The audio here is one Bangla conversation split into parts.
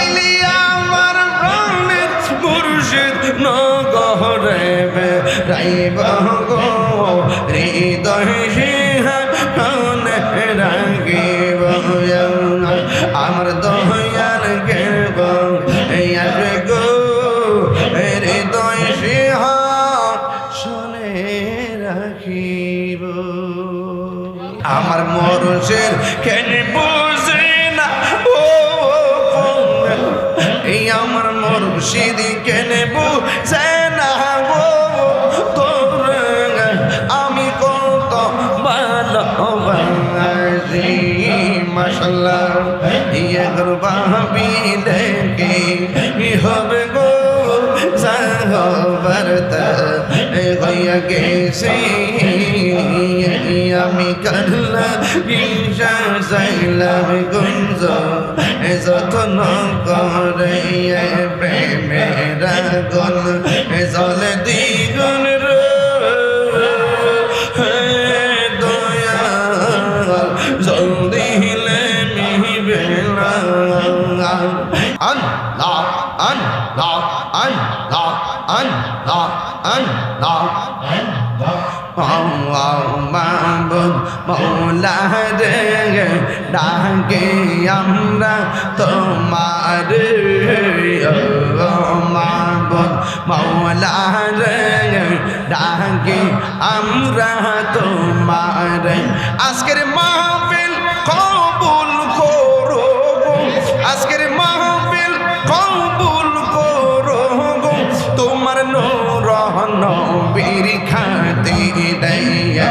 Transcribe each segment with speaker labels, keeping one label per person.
Speaker 1: আইলি আমার প্রাণের মুর্শিদ নগরে রাইব গো, হৃদয় সিংহাসনে রাখিব আমার দয়ার গেব গো, হৃদয় সিংহাসনে রাখিব। আমার মরসের কেন আমার মুর্শিদ কেন বুঝে না ও তোর আমি কত ভালোবাসি। মাসাল্লাহ ইয়ে গর্বাবি দেখে হবে গো? সাহবরত হইয়া গেছে। আমি করলা ঈশা সাইলাম গুঞ্জ, যতন করে প্রেমের গন জলে দ্বিগুণ জলদি হিলে মিহিবে আল্লাহ আল্লাহ আল্লাহ আল্লাহ আল্লাহ মাবুদ মৌলা রে ডাকে আমরা তোমার মাবুদ মৌলা রে ডাকে আমরা তোমার আজকের মাহফিল কবুল করো। আজকের মাহফিল কবুল করো। তোমার নূর নবীর খাতি দেয়া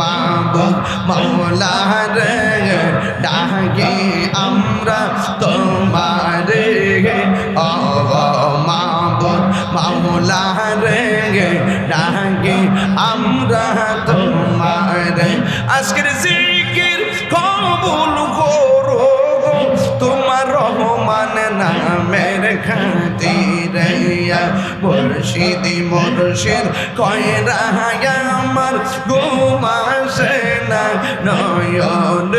Speaker 1: মাবুদ মৌলা রে ডাকে আমরা তোমার মাবুদ মৌলা রে ডাকে আমরা তোমার আজকের জিকির কবুল করো। তোমার রহমান নামের খাতির মুর্শিদি, মুর্শিদ কয় রাহায়া আমার ঘুমাসে না নয়ন।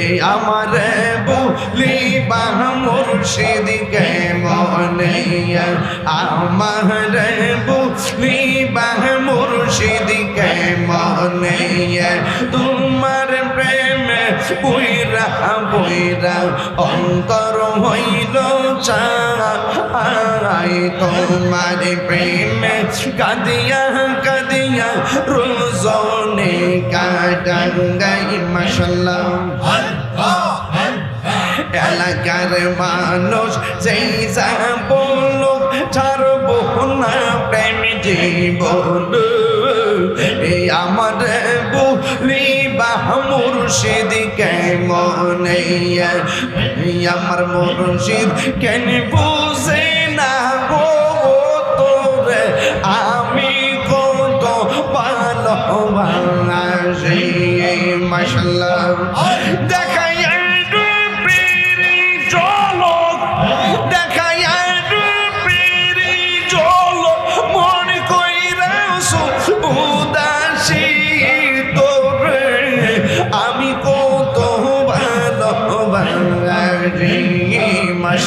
Speaker 1: এই আমার বলি বা মুর্শিদ কে মনে আমার বলি বা মুর্শিদ কে মনে প্রেমে বইরা বইরা, অন্তর হইল চাই তোমার প্রেমে কাদিয়া কাদিয়া রোজনে কাটাঙ্গাই মশাল্লাহ। এলাকার মানুষ যেই যা বলুক, ছাড়ব না প্রেম জীবন। আমার বলি বা মুর্শিদ কেমন এই আমার মুর্শিদ কেন বুঝে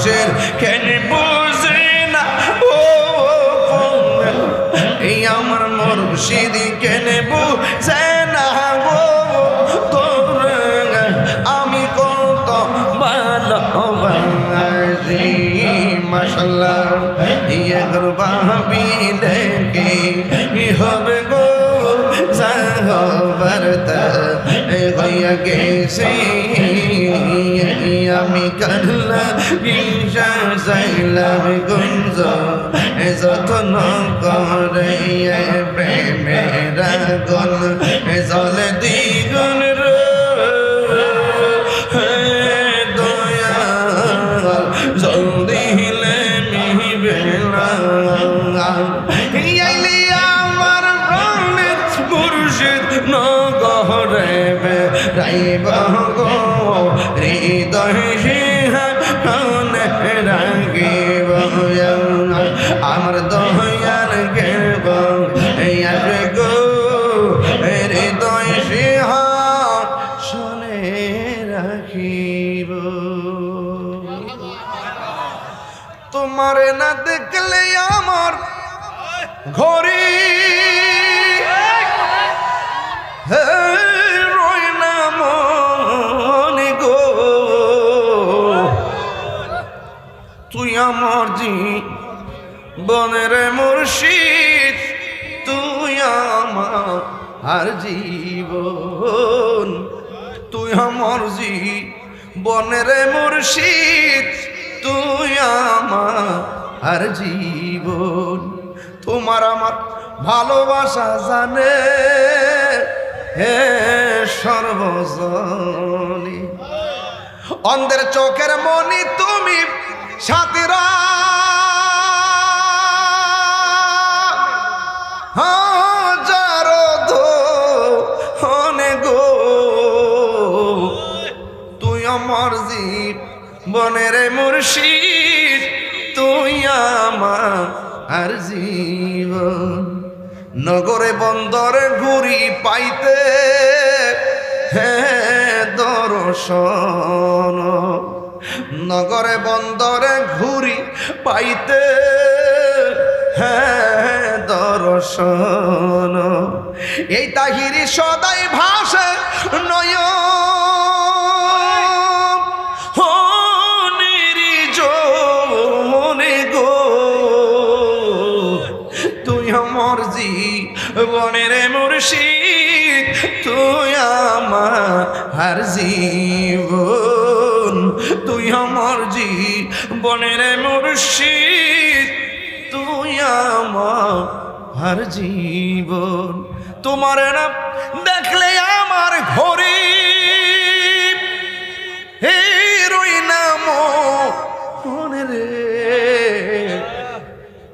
Speaker 1: মরসের কেন বুঝে না এই আমার মুর্শিদ কেন বুঝে না ও তোর আমি কত ভালোবাসি মাসাল্লাহ ইয়ে গর্বাবি দেখে হবে গো? সাহবরত গেছি। আমি কান্না ঈশা গুঞ্জ যত্ন করে প্রেমের আগুন জলে দ্বিগুণ জলদি হিলে মিহিবে আইলি আমার প্রাণের মুর্শিদ নগরে রাইব গো হৃদয় তোমার না দেখলে আমার ঘরে তুই আমার জি বনের মুর্শিদ, তুই আমার আর জীবন। তুই আমার জি বনের মুর্শিদ তুই আমার আর জীবন। তোমার আমার ভালোবাসা জানে হে সর্বজনী। অন্ধের চোখের মনি তুমি সাথীরা বনের মুর্শিদ, তুই আমার আর জীবন। নগরে বন্দরে ঘুরি পাইতে, হে দর্শন। নগরে বন্দরে ঘুরি পাইতে হ্যাঁ দর্শন। এই তাহিরি সদাই ভাষে নয় মুর্শিদ, তুই আমার জীবন, তুই আমার জীবনের মুর্শিদ, তুই আমার জীবন। তোমার না দেখলে আমার ঘরে রে।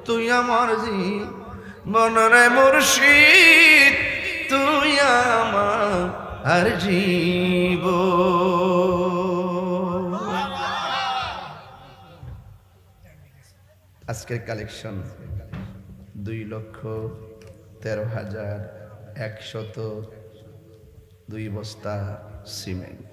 Speaker 1: তুই আমার জি মনরে মুর্শিদ আমার আর জীব। আজকের কালেকশন দুই লক্ষ তেরো হাজার একশত দুই বস্তা সিমেন্ট